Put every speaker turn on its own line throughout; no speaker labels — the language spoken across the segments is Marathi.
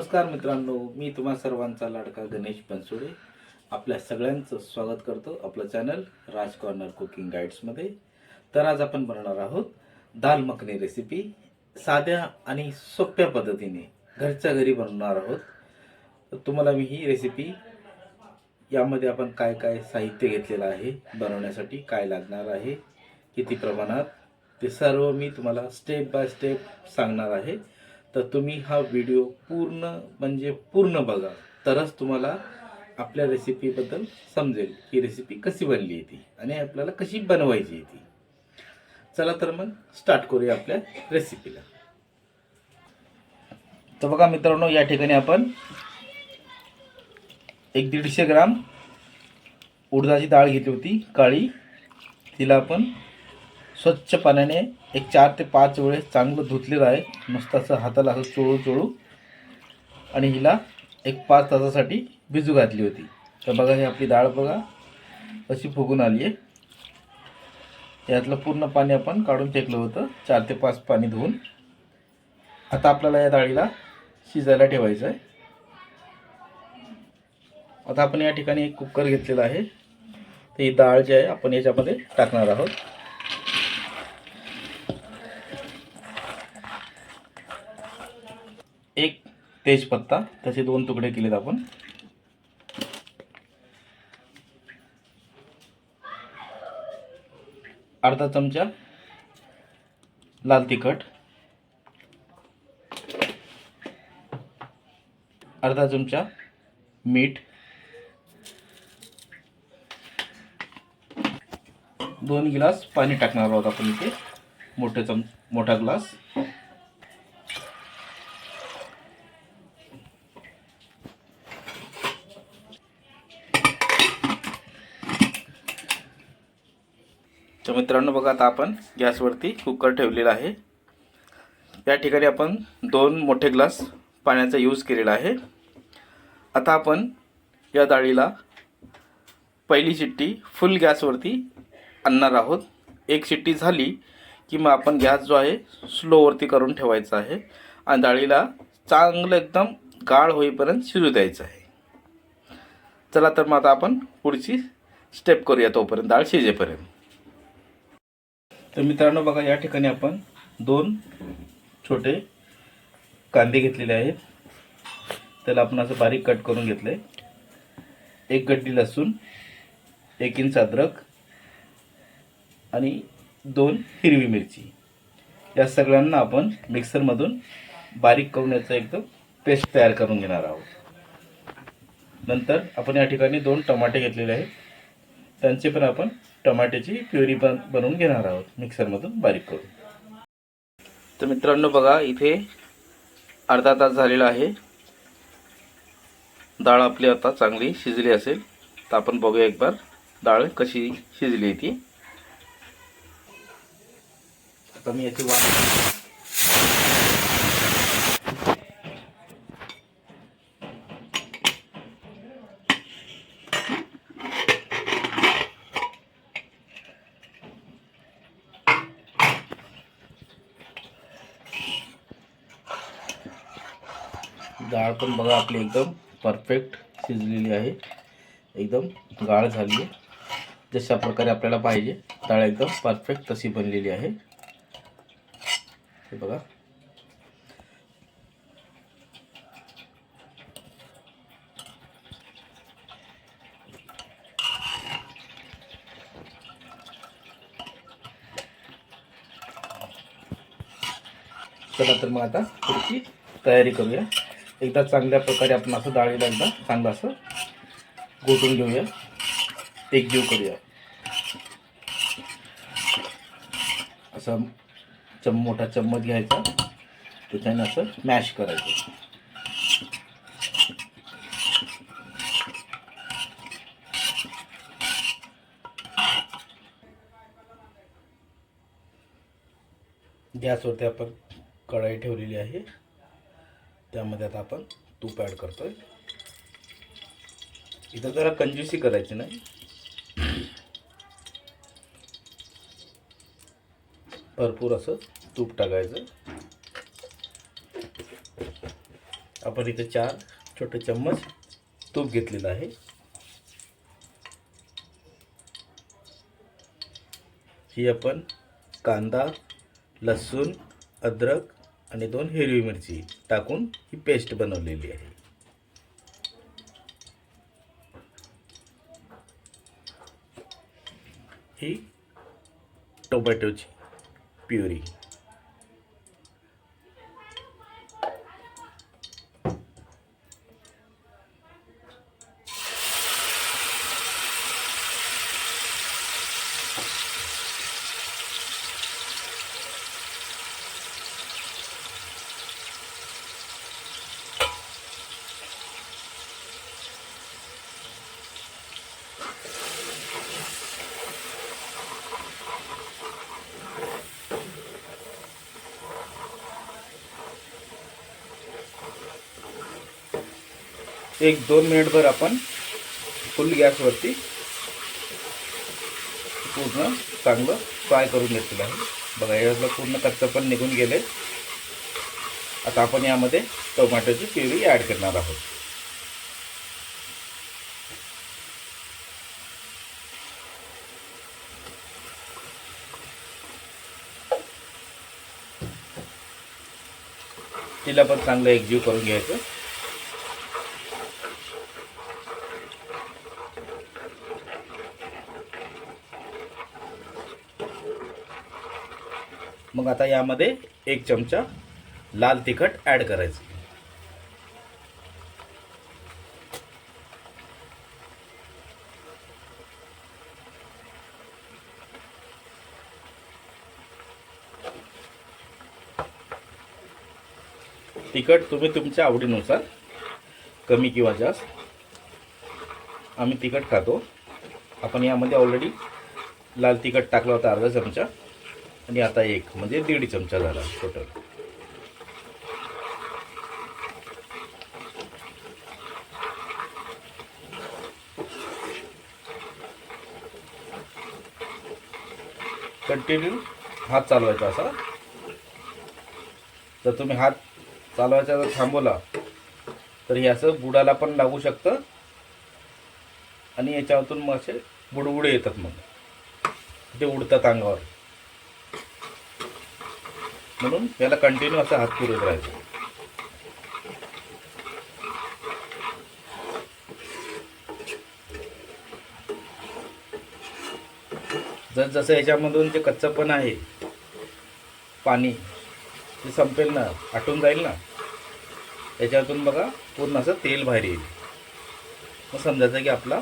नमस्कार मित्रांनो मी तुम्हा सर्वांचा लाडका गणेश बनसोडे. आपल्या सगळ्यांचं स्वागत करतो आपलं चॅनल राज कॉर्नर कुकिंग गाईड्समध्ये. तर आज आपण बनवणार आहोत दाल मखनी रेसिपी साध्या आणि सोप्या पद्धतीने घरच्या घरी बनवणार आहोत. तर तुम्हाला मी ही रेसिपी यामध्ये आपण काय काय साहित्य घेतलेलं आहे बनवण्यासाठी काय लागणार आहे किती प्रमाणात ते सर्व मी तुम्हाला स्टेप बाय स्टेप सांगणार आहे. तर तुम्ही हा व्हिडिओ पूर्ण म्हणजे पूर्ण बघा. तरच तुम्हाला आपल्या रेसिपीबद्दल समजेल की रेसिपी कशी बनली आहे ती आणि आपल्याला कशी बनवायची आहे ती. चला तर मग स्टार्ट करूया आपल्या रेसिपीला तर बघा मित्रांनो या ठिकाणी आपण एक दीडशे ग्राम उडदाची डाळ घेतली होती काळी. तिला आपण स्वच्छ पाण्याने एक चार ते पाच वेळेस चांगलं धुतलेलं आहे. मस्त असं हाताला असं चोळू चोळू. आणि हिला एक पाच तासासाठी भिजू घातली होती. तर बघा ही आपली डाळ बघा अशी फुगून आली आहे. यातलं पूर्ण पाणी आपण काढून फेकलं होतं चार ते पाच पाणी धुवून. आता आपल्याला या डाळीला शिजायला ठेवायचं आहे. आता आपण या ठिकाणी एक कुकर घेतलेला आहे. तर ही डाळ जी आहे आपण याच्यामध्ये टाकणार आहोत एक तेजपत्ता त्याचे दोन तुकडे केलेत आपण. अर्धा चमचा लाल तिखट. अर्धा चमचा मीठ. दोन गिलास पाणी टाकणार आहोत आपण इथे. मोठे चम मोठा ग्लास. तर मित्रांनो बघा आता आपण गॅसवरती कुकर ठेवलेला आहे. या ठिकाणी आपण दोन मोठे ग्लास पाण्याचा यूज केलेला आहे. आता आपण या डाळीला पहिली शिट्टी फुल गॅसवरती आणणार आहोत. एक शिट्टी झाली की मग आपण गॅस जो आहे स्लोवरती करून ठेवायचा आहे आणि डाळीला चांगलं एकदम गाळ होईपर्यंत शिजू द्यायचं आहे. चला तर मग आता आपण पुढची स्टेप करूया तोपर्यंत डाळ शिजेपर्यंत. तर मित्रांनो बघा या ठिकाणी आपण दोन छोटे कांदे घेतलेले आहेत. त्याला आपण असं बारीक कट करून घेतलं आहे एक गड्डी लसूण एक इंच अद्रक आणि दोन हिरवी मिरची. या सगळ्यांना आपण मिक्सरमधून बारीक करून याचा एकदम पेस्ट तयार करून घेणार आहोत. नंतर आपण या ठिकाणी दोन टमाटे घेतलेले आहेत. त्यांचे पण आपण टमाट्याची प्युरी बन बनवून घेणार आहोत मिक्सरमधून बारीक करून. तर मित्रांनो बघा इथे अर्धा तास झालेला आहे. डाळ आपली आता चांगली शिजली असेल तर आपण बघूया एक बार डाळ कशी शिजली ती. आता मी याची वाट डाळ पण बघा आपली एकदम परफेक्ट शिजलेली आहे. एकदम गाळ झाली आहे. जशा प्रकारे आपल्याला पाहिजे डाळ एकदम परफेक्ट तशी बनलेली आहे. हे बघा. चला तर मग आता पुढची तयारी करूया. एकदा चांगल्या प्रकारे आपण असं डाळीला एकदा चांगलं असं गोठून घेऊया. एकजीव करूया. असं चम मोठा चम्मच घ्यायचा. त्याच्याने असं मॅश करायचं. गॅसवरती आपण कढाई ठेवलेली आहे. त्यामध्ये आता आपण तूप ॲड करतोय. इथं जरा कंजूसी करायची नाही. भरपूर असं तूप टाकायचं. आपण आपण इथे चार छोटे चम्मच तूप घेतलेलं आहे. ही आपण कांदा लसूण अद्रक आणि दोन हिरवी मिरची टाकून ही पेस्ट बनवलेली आहे. ही टोमॅटोची प्युरी. एक दोन मिनिटभर आपण फुल गॅसवरती पूर्ण चांगलं फ्राय करून घेतलेलं आहे. बघा याला पूर्ण कच्चं पण निघून गेले आता आपण यामध्ये टोमॅटोची प्युरी ॲड करणार आहोत. तिला पण चांगलं एकजीव करून घ्यायचं. आता यामध्ये एक चमचा लाल तिखट ॲड करायचं. तिखट तुम्ही तुमच्या आवडीनुसार कमी किंवा जास्त आम्ही तिखट खातो. आपण यामध्ये ऑलरेडी लाल तिखट टाकला होता अर्धा चमचा. आणि आता एक म्हणजे दीड चमचा झाला टोटल कंटिन्यू हात चालवायचा असा. जर तुम्ही हात चालवायचा जर थांबवला तर हे असं बुडाला पण लागू शकतं. आणि याच्यातून मग असे बुडबुडे येतात मग. ते उडतात अंगावर. म्हणून याला कंटिन्यू असा हात पुरत राहायचा. जर जसं याच्यामधून जे कच्चं पण आहे पाणी ते संपेल ना आटून जाईल ना त्याच्यातून बघा पूर्ण असं तेल बाहेर येईल. मग समजायचं की आपला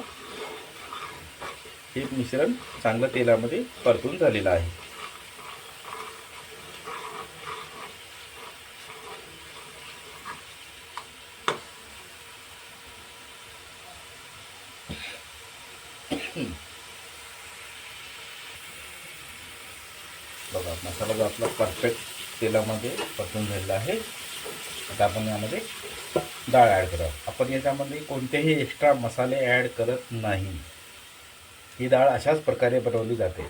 हे मिश्रण चांगलं तेलामध्ये परतून झालेलं आहे बघा मसाला जो आपला परफेक्ट तेलामध्ये परतून झालेलं आहे. आता आपण यामध्ये डाळ ॲड करा आपण याच्यामध्ये कोणतेही एक्स्ट्रा मसाले ॲड करत नाही. ही डाळ अशाच प्रकारे बनवली जाते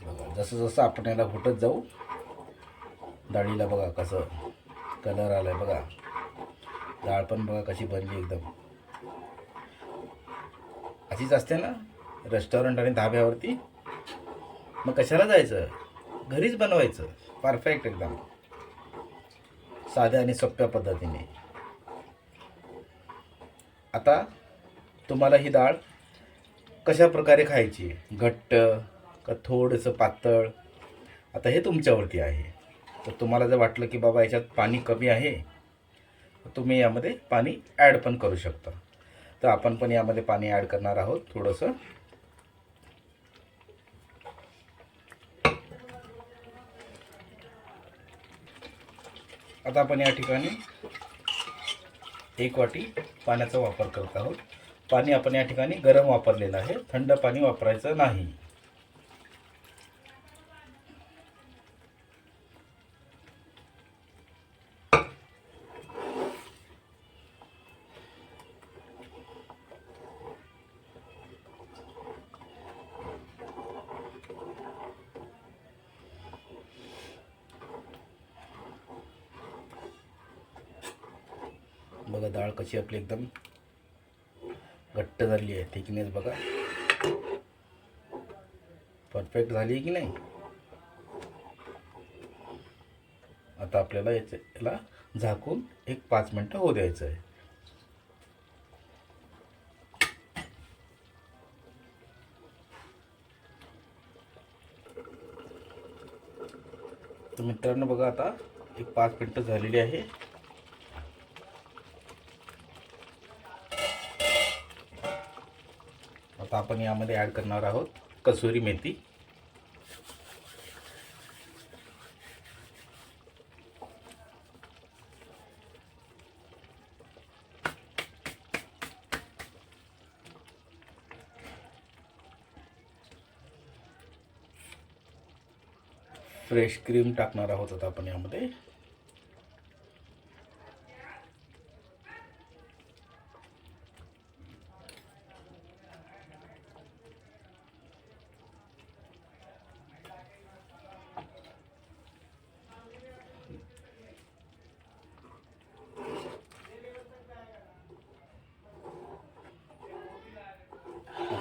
बघा जसं जसं आपण याला घुटत जाऊ डाळीला बघा कसं कलर आलाय बघा. डाळ पण बघा कशी बनली एकदम. अशीच असते ना रेस्टॉरंट आणि धाब्यावरती? मग कशाला जायचं? घरीच बनवायचं. परफेक्ट एकदम. साध्या आणि सोप्या पद्धतीने. आता तुम्हाला ही डाळ कशा प्रकारे खायची? घट्ट का थोडंसं पातळ? आता हे तुमच्यावरती आहे. तर तुम्हाला जर वाटलं की बाबा याच्यात पाणी कमी आहे तुम्ही यामध्ये पाणी ॲड पण करू शकता. तर आपण पण यामध्ये पाणी ॲड करणार आहोत थोडंसं. आता आपण या ठिकाणी एक वाटी पाण्याचा वापर करत आहोत. पाणी आपण या ठिकाणी गरम वापरलेलं आहे. थंड पाणी वापरायचं नाही. बघा आपली एकदम घट्ट झाली आहे थिकनेस बघा. परफेक्ट झाली आहे की नाही? आता आपल्याला याचे याला झाकून एक पाच मिनटं होऊ द्यायचं आहे. तर मित्रांनो बघा आता एक पाच मिनटं झालेली आहे. आता आपण यामध्ये ॲड करणार आहोत कसुरी मेथी. फ्रेश क्रीम टाकणार आहोत आता आपण यामध्ये.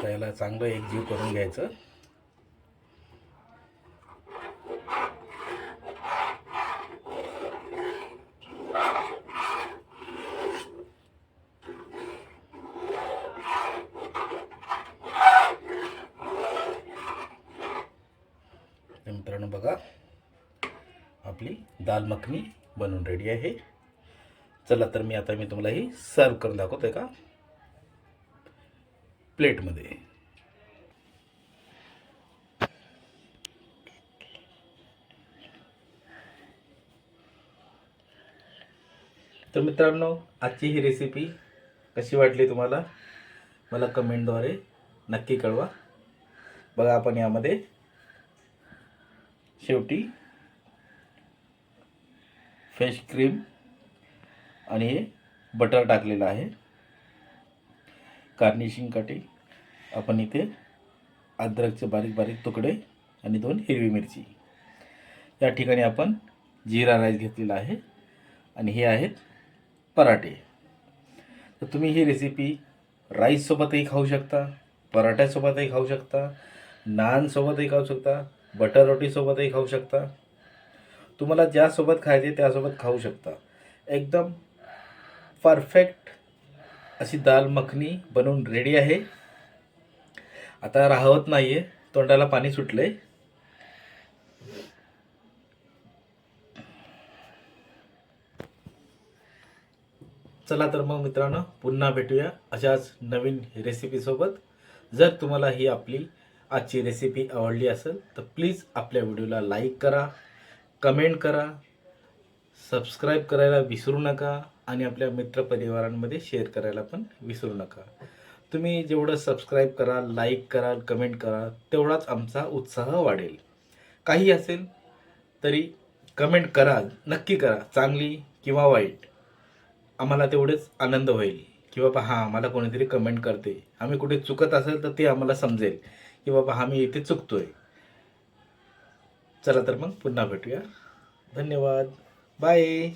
आता याला चांगलं एकजीव करून घ्यायचं. मित्रांनो बघा आपली दाल मखनी बनवून रेडी आहे. चला तर मी आता मी तुम्हाला ही सर्व करून दाखवतोय का? प्लेटमध्ये तर मित्रांनो आजची ही रेसिपी कशी वाटली तुम्हाला? मला कमेंटद्वारे नक्की कळवा. बघा आपण यामध्ये शेवटी फेश क्रीम आणि हे बटर टाकलेलं आहे. गार्निशिंगसाठी आपण इथे अद्रकचे बारीक बारीक तुकडे आणि दोन हिरवी मिरची. या ठिकाणी आपण जिरा राईस घेतलेला आहे. आणि हे आहेत पराठे. तर तुम्ही ही रेसिपी राईससोबतही खाऊ शकता पराठ्यासोबतही खाऊ शकता नानसोबतही खाऊ शकता बटर रोटीसोबतही खाऊ शकता. तुम्हाला ज्यासोबत खायचे त्यासोबत खाऊ शकता. एकदम परफेक्ट अशी दाल मखनी बनवून रेडी आहे. आता राहत नाही आहे तोंडाला पाणी सुटलं आहे चला तर मग मित्रांनो पुन्हा भेटूया अशाच नवीन रेसिपीसोबत जर तुम्हाला ही आपली आजची रेसिपी आवडली असेल तर प्लीज आपल्या व्हिडिओला लाईक करा कमेंट करा सबस्क्राईब करायला विसरू नका आणि आपल्या मित्रपरिवारांमध्ये शेअर करायला पण विसरू नका. तुम्ही जेवढं सबस्क्राईब कराल लाईक कराल कमेंट कराल तेवढाच आमचा उत्साह वाढेल. काही असेल तरी कमेंट करा नक्की करा चांगली किंवा वाईट. आम्हाला तेवढेच आनंद होईल. की बाबा हां आम्हाला कोणीतरी कमेंट करते. आम्ही कुठे चुकत असेल तर ते आम्हाला समजेल. की बाबा हा मी इथे चुकतोय. चला तर मग पुन्हा भेटूया. धन्यवाद. बाय